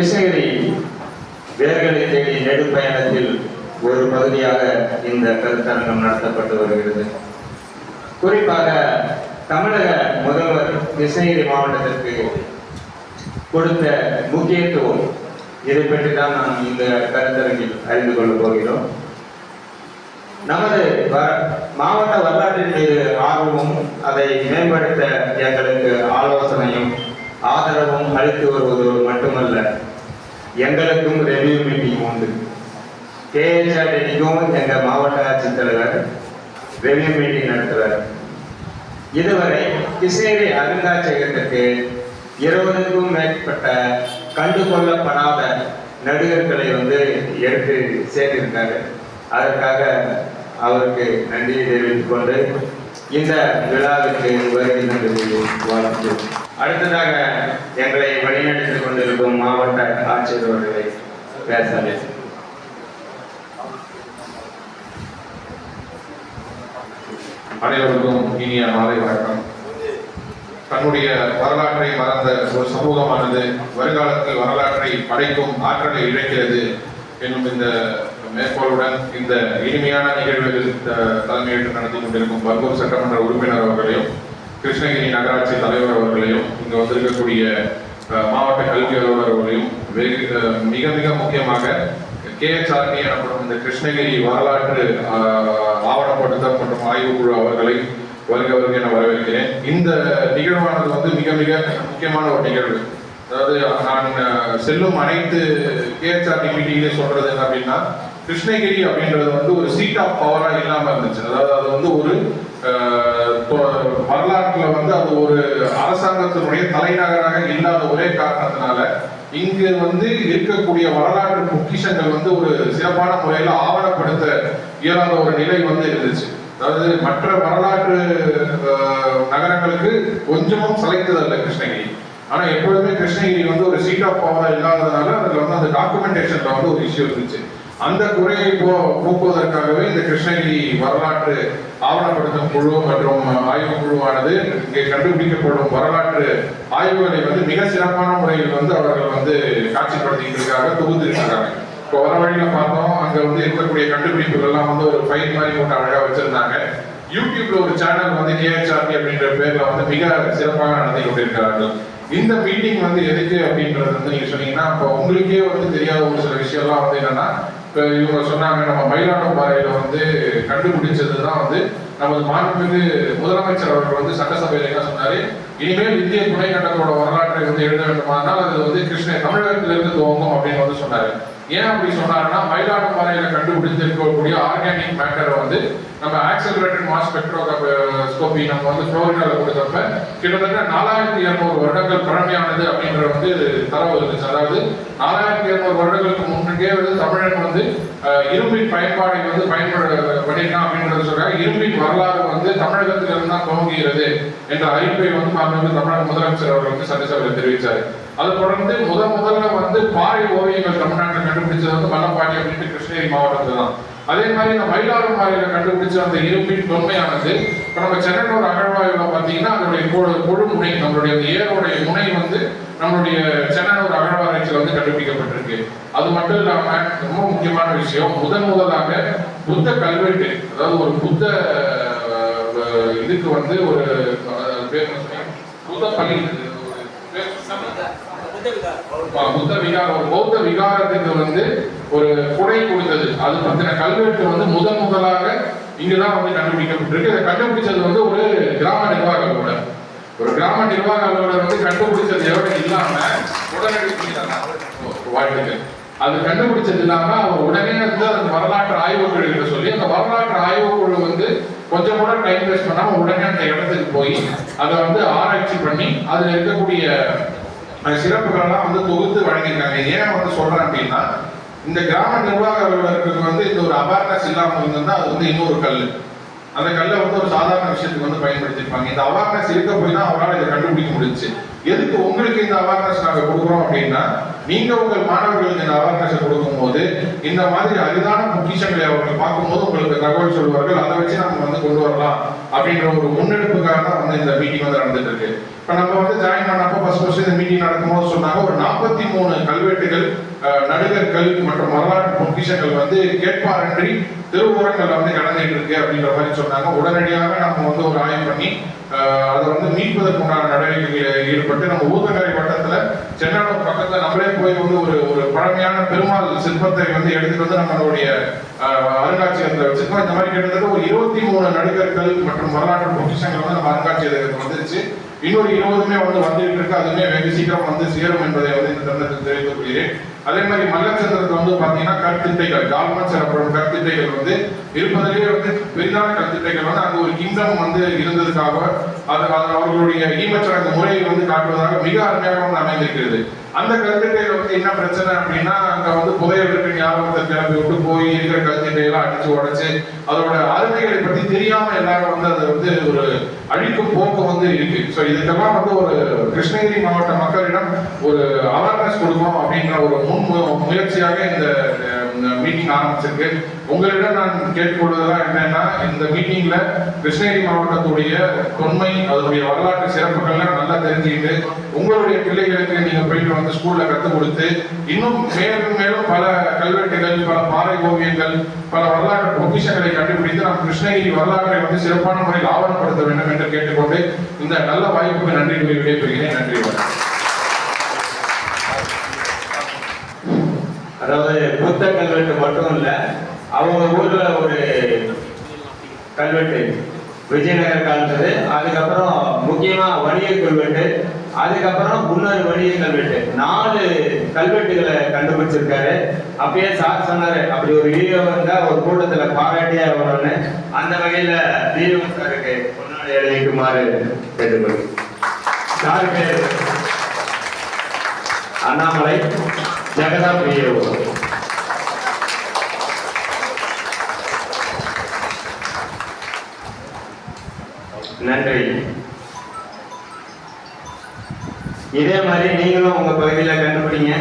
கிருஷ்ணகிரி வேர்களை தேடி நெடுப்பயணத்தில் ஒரு பகுதியாக இந்த கருத்தரங்கம் நடத்தப்பட்டு வருகிறது. குறிப்பாக தமிழக முதல்வர் கிருஷ்ணகிரி மாவட்டத்திற்கு கொடுத்த முக்கியத்துவம் இதை பற்றி தான் நாம் இந்த கருத்தரங்கில் அறிந்து கொள்ளப் போகிறோம். நமது வ- மாவட்ட வரலாற்றின் மீது ஆர்வமும் அதை மேம்படுத்த எங்களுக்கு ஆலோசனையும் ஆதரவும் அளித்து வருவதோடு மட்டுமல்ல. எங்களுக்கும் ரெவியூ மீட்டிங் உண்டு. கேஎஸ்ஆர் எங்கள் மாவட்ட ஆட்சித்தலைவர் ரெவியூ மீட்டிங் நடத்துவார். இதுவரை கிருஷ்ணகிரி அருங்காட்சியகத்துக்கு இருபதுக்கும் மேற்பட்ட கண்டுகொள்ளப்படாத நடிகர்களை வந்து எடுத்து சேர்த்திருக்காரு. அதற்காக அவருக்கு நன்றியை தெரிவித்துக் கொண்டு இந்த விழாவிற்கு வருகை வாழ்த்து அடுத்ததாக எங்களை வழிநடத்திக் கொண்டிருக்கும் மாவட்ட ஆட்சியர் அவர்களை பேச அனைவருக்கும் இனிய மாலை வணக்கம். தன்னுடைய வரலாற்றை மறந்த ஒரு சமூகமானது வருங்காலத்தில் வரலாற்றை படைக்கும் ஆற்றலை இழக்கிறது என்னும் இந்த மேற்கோளுடன் இந்த இனிமையான நிகழ்வுகள் தலைமையேற்று நடத்தி கொண்டிருக்கும் பர்கூர் சட்டமன்ற உறுப்பினர் அவர்களையும் கிருஷ்ணகிரி நகராட்சி தலைவர் அவர்களையும் இங்கே வந்திருக்கக்கூடிய மாவட்ட கல்வி அலுவலர் அவர்களையும் வெகு மிக மிக முக்கியமாக கேஎச்ஆர்டி எனப்படும் இந்த கிருஷ்ணகிரி வரலாற்று ஆவணப்படுத்தல் மற்றும் ஆய்வுக்குழு அவர்களை வருக வருக என வரவேற்கிறேன். இந்த நிகழ்வானது வந்து மிக மிக முக்கியமான ஒரு நிகழ்வு. அதாவது நான் செல்லும் அனைத்து கேஎச்ஆர்டி மீட்டிங்லேயும் சொல்றது என்ன அப்படின்னா கிருஷ்ணகிரி அப்படின்றது வந்து ஒரு சீட் ஆஃப் பவரா இல்லாம இருந்துச்சு. அதாவது அது வந்து ஒரு வரலாற்றில் வரலாற்றுல வந்து அது ஒரு அரசாங்கத்தினுடைய தலைநகராக இல்லாத ஒரே காரணத்தினால இங்கு வந்து இருக்கக்கூடிய வரலாற்று பொக்கிஷங்கள் வந்து ஒரு சிறப்பான முறையில் ஆவணப்படுத்த இயலாத ஒரு நிலை வந்து இருந்துச்சு. அதாவது மற்ற வரலாற்று நகரங்களுக்கு கொஞ்சமும் சளைத்ததல்ல கிருஷ்ணகிரி. ஆனா எப்பொழுதுமே கிருஷ்ணகிரி வந்து ஒரு சீட் ஆஃப் பவர் இல்லாததுனால அதுல வந்து அந்த டாக்குமெண்டேஷன்ல வந்து ஒரு இஷ்யூ இருந்துச்சு. அந்த குறையை போ போக்குவதற்காகவே இந்த கிருஷ்ணகிரி வரலாற்று ஆவணப்படுத்தும் குழு மற்றும் ஆய்வு குழுவானது இங்கே கண்டுபிடிக்கப்படும் வரலாற்று ஆய்வுகளை வந்து மிக சிறப்பான முறையில் வந்து அவர்கள் வந்து காட்சிப்படுத்திக்கிறதுக்காக தொகுத்திருக்கிறாங்க இப்போ வர வழியில பார்த்தோம் அங்க வந்து இருக்கக்கூடிய கண்டுபிடிப்புகள் எல்லாம் வந்து ஒரு ஃபைல் மாதிரி போட்டு அழகா வச்சிருந்தாங்க. யூடியூப்ல ஒரு சேனல் வந்து கேஹெச்ஆர்டி அப்படின்ற பேர்ல வந்து மிக சிறப்பாக நடத்தி கொண்டிருக்கிறார்கள். இந்த மீட்டிங் வந்து எதுக்கு அப்படின்றது வந்து நீங்க சொன்னீங்கன்னா இப்போ உங்களுக்கே வந்து தெரியாத ஒரு சில விஷயம்லாம் வந்து என்னன்னா இப்போ இவங்க சொன்னாங்க நம்ம மயிலாடும்பாறையில வந்து கண்டுபிடிச்சது தான் வந்து நமது மாண்புமிகு முதலமைச்சர் அவர்கள் வந்து சட்டசபையில என்ன சொன்னாரு? இனிமேல் இந்திய துணைக்கண்டத்தோட வரலாற்றை வந்து எழுத வேண்டுமானால் அது வந்து கிருஷ்ண தமிழகத்திலிருந்து துவங்கும் அப்படின்னு வந்து சொன்னாரு. ஏன் அப்படி சொன்னாருன்னா மயிலாடும்பாறையில கண்டுபிடித்திருக்கக்கூடிய ஆர்கானிக் மேட்டரை வந்து நம்ம ஆக்சலரேட்டட் மாஸ் ஸ்பெக்ட்ரோஸ்கோபி நம்ம வந்து புளோரிடால கொடுத்தப்ப கிட்டத்தட்ட நாலாயிரத்தி இருநூறு வருடங்கள் பழமையானது அப்படிங்கிற வந்து தரவு இருந்துச்சு அதாவது நாலாயிரத்தி இருநூறு வருடங்களுக்கு முன்னே வந்து தமிழன் வந்து இரும்பின் பயன்பாடை வந்து பயன்பட பண்ணியிருக்கான் அப்படின்றத சொல்றாங்க இரும்பின் வரலாறு வந்து தமிழகத்திலிருந்து தான் துவங்குகிறது என்ற அறிவிப்பை வந்து மாண்புமிகு தமிழக முதலமைச்சர் அவர்கள் வந்து சட்டசபையில் தெரிவித்தார். அதை தொடர்ந்து முதல் முதல்ல வந்து பாறை ஓவியங்கள் தமிழ்நாட்டில் கண்டுபிடிச்சது வந்து மல்லப்பாடி அப்படின்ட்டு கிருஷ்ணகிரி மாவட்டத்தில் தான். அதே மாதிரி இந்த மயிலாடும்பாறையில கண்டுபிடிச்ச அந்த இரும்பின் தொன்மையானது இப்போ நம்ம சென்னனூர் அகழ்வாய்வில் பார்த்தீங்கன்னா அதனுடைய கொழு- கொழு முனை நம்மளுடைய அந்த ஏரோடைய முனை வந்து நம்மளுடைய சென்னனூர் அகழ்வாராய்ச்சியில் வந்து கண்டுபிடிக்கப்பட்டிருக்கு. அது மட்டும் இல்லாமல் ரொம்ப முக்கியமான விஷயம் முதன் முதலாக புத்த கல்வெட்டு அதாவது ஒரு புத்த இதுக்கு வந்து ஒரு புத்த பள்ளி ஒரு பேர் சொன்னாங்க. ஆ, புத்த விகாரம் ஒரு பௌத்த விகாரத்துக்கு வந்து ஒரு குடை கொடுத்தது. அது பத்தின கல்வெட்டு வந்து முதன் முதலாக இங்கதான் வந்து கண்டுபிடிக்கப்பட்டிருக்கு. இதை கண்டுபிடிச்சது வந்து ஒரு கிராம நிர்வாக அலுவலர் ஒரு கிராம நிர்வாக அலுவலர் வந்து கண்டுபிடிச்சது எவ்வளவு இல்லாம உடனடி வாழ்த்துக்கள். அது கண்டுபிடிச்சது இல்லாம அவர் உடனே வந்து அந்த வரலாற்று ஆய்வுக்குழு கிட்ட சொல்லி அந்த வரலாற்று ஆய்வுக்குழு வந்து கொஞ்சம் கூட டைம் வேஸ்ட் பண்ணாம உடனே அந்த இடத்துக்கு போய் அதை வந்து ஆராய்ச்சி பண்ணி அதுல இருக்கக்கூடிய அந்த சிறப்புகளெல்லாம் வந்து தொகுத்து வழங்கியிருக்காங்க. ஏன் வந்து சொல்றேன் அப்படின்னா இந்த கிராம நிர்வாக அலுவலர்களுக்கு வந்து இந்த ஒரு அவேர்னஸ் இல்லாமல் இருந்திருந்தா அது வந்து இன்னொரு கல் அந்த கல்லை வந்து ஒரு சாதாரண விஷயத்துக்கு வந்து பயன்படுத்தியிருப்பாங்க. இந்த அவேர்னஸ் இருக்க போய் தான் அவரால் இதை கண்டுபிடிக்க முடிஞ்சு எதுக்கு உங்களுக்கு இந்த அவேர்னஸ் நாங்கள் கொடுக்குறோம் அப்படின்னா நீங்க உங்கள் மாணவர்களுக்கு இந்த அவேர்னஸ் கொடுக்கும்போது இந்த மாதிரி அரிதான பொக்கிஷங்களை அவர்கள் பார்க்கும்போது உங்களுக்கு தகவல் சொல்வார்கள் அதை வச்சு நம்ம வந்து கொண்டு வரலாம் அப்படின்ற ஒரு முன்னெடுப்புக்காக தான் வந்து இந்த மீட்டிங் வந்து நடந்துட்டு இருக்கு இப்போ நம்ம வந்து ஜாயின் பண்ணப்போ ஃபர்ஸ்ட் ஃபர்ஸ்ட் இந்த மீட்டிங் நடக்கும்போது சொன்னாங்க ஒரு நாற்பத்தி மூணு கல்வெட்டுகள் நடுகர் நடுகர்கள் மற்றும் வரலாற்று பொக்கிஷங்கள் வந்து கேட்பாரன்றி திருவுரங்கள் வந்து கடந்துட்டு இருக்கு அப்படின்ற மாதிரி சொன்னாங்க. உடனடியாக நம்ம வந்து ஒரு ஆய்வு பண்ணி அதை வந்து மீட்பதற்குண்டான நடவடிக்கைகளில் ஈடுபட்டு நம்ம ஊத்தங்கரை வட்டத்துல சென்னனூர் பக்கத்துல நம்மளே போய் வந்து ஒரு ஒரு பழமையான பெருமாள் சிற்பத்தை வந்து எடுத்துட்டு வந்து நம்மளுடைய அஹ், வச்சிருக்கோம். இந்த மாதிரி கிட்டத்தட்ட ஒரு இருபத்தி மூணு நடிகர்கள் மற்றும் வரலாற்று பொக்கிஷங்கள் வந்து நம்ம அருங்காட்சியகத்துக்கு வந்துருச்சு. இன்னொரு இருபதுமே வந்து வந்துட்டு இருக்கு. அதுவுமே வெகு சீக்கிரம் வந்து சேரும் என்பதை வந்து இந்த தருணத்தில் தெரிவித்துக் கொள்கிறேன். அதே மாதிரி மல்லச்சந்திரத்தில் வந்து பாத்தீங்கன்னா கற்திட்டைகள் டால்மன்ஸ் எனப்படும் கற்திட்டைகள் வந்து இருப்பதிலேயே வந்து பெரிதான கற்திட்டைகள் வந்து அங்க ஒரு கிங்டம் வந்து இருந்ததுக்காக அது அவர்களுடைய ஈமற்ற அந்த முறையை வந்து காட்டுவதாக மிக அருமையாக வந்து அமைந்திருக்கிறது. அந்த கல்வெட்டையில வந்து என்ன பிரச்சனை அப்படின்னா அங்க வந்து புதையல் ஞாபகத்தை கிளம்பி விட்டு போய் இருக்கிற கல்வெட்டையெல்லாம் அடிச்சு உடைச்சு அதோட அருமைகளை பத்தி தெரியாம எல்லாரும் வந்து அதை வந்து ஒரு அழிக்கும் போக்கு வந்து இருக்கு. ஸோ இதுக்கெல்லாம் வந்து ஒரு கிருஷ்ணகிரி மாவட்ட மக்களிடம் ஒரு அவர்னஸ் கொடுக்கணும் அப்படின்ற ஒரு முன் முயற்சியாக இந்த மீட்டிங் ஆரம்பிச்சிருக்கு. உங்களிடம் நான் கேட்டுக்கொள்வதெல்லாம் என்னன்னா இந்த மீட்டிங்ல கிருஷ்ணகிரி மாவட்டத்துடைய தொன்மை அதனுடைய வரலாற்று சிறப்புகள்லாம் நல்லா தெரிஞ்சுக்கிட்டு உங்களுடைய பிள்ளைகளுக்கு நீங்க போயிட்டு வந்து ஸ்கூல்ல கற்றுக் கொடுத்து இன்னும் மேலும் மேலும் பல கல்வெட்டுகள் பல பாறை ஓவியங்கள் பல வரலாற்று பொக்கிஷங்களை கண்டுபிடித்து நாம் கிருஷ்ணகிரி வரலாற்றை வந்து சிறப்பான முறையில் ஆவணப்படுத்த வேண்டும் என்று கேட்டுக்கொண்டு இந்த நல்ல வாய்ப்புக்கு நன்றி கூறி விடைபெறுகிறேன் நன்றி வணக்கம் அதாவது புத்த கல்வெட்டு மட்டும் இல்ல அவங்க ஊர்ல ஒரு கல்வெட்டு விஜயநகர் காலத்தது அதுக்கப்புறம் முக்கியமா வணிக கல்வெட்டு அதுக்கப்புறம் முன்னொரு வணிக கல்வெட்டு. நாலு கல்வெட்டுகளை கண்டுபிடிச்சிருக்காரு. அப்பயே சார் சொன்னாரு அப்படி ஒரு வீடியோ வந்தா ஒரு கூட்டத்துல பாராட்டியா வரும்னு அந்த வகையில தீபம் சாருக்கு முன்னாடி எழுதிக்குமாறு கேட்டுக்கொள்கிறேன் சார் பேர் அண்ணாமலை ஜெகதா பிரியோ நன்றி. இதே மாதிரி நீங்களும் உங்கள் பகுதியில் கண்டுபிடிங்க.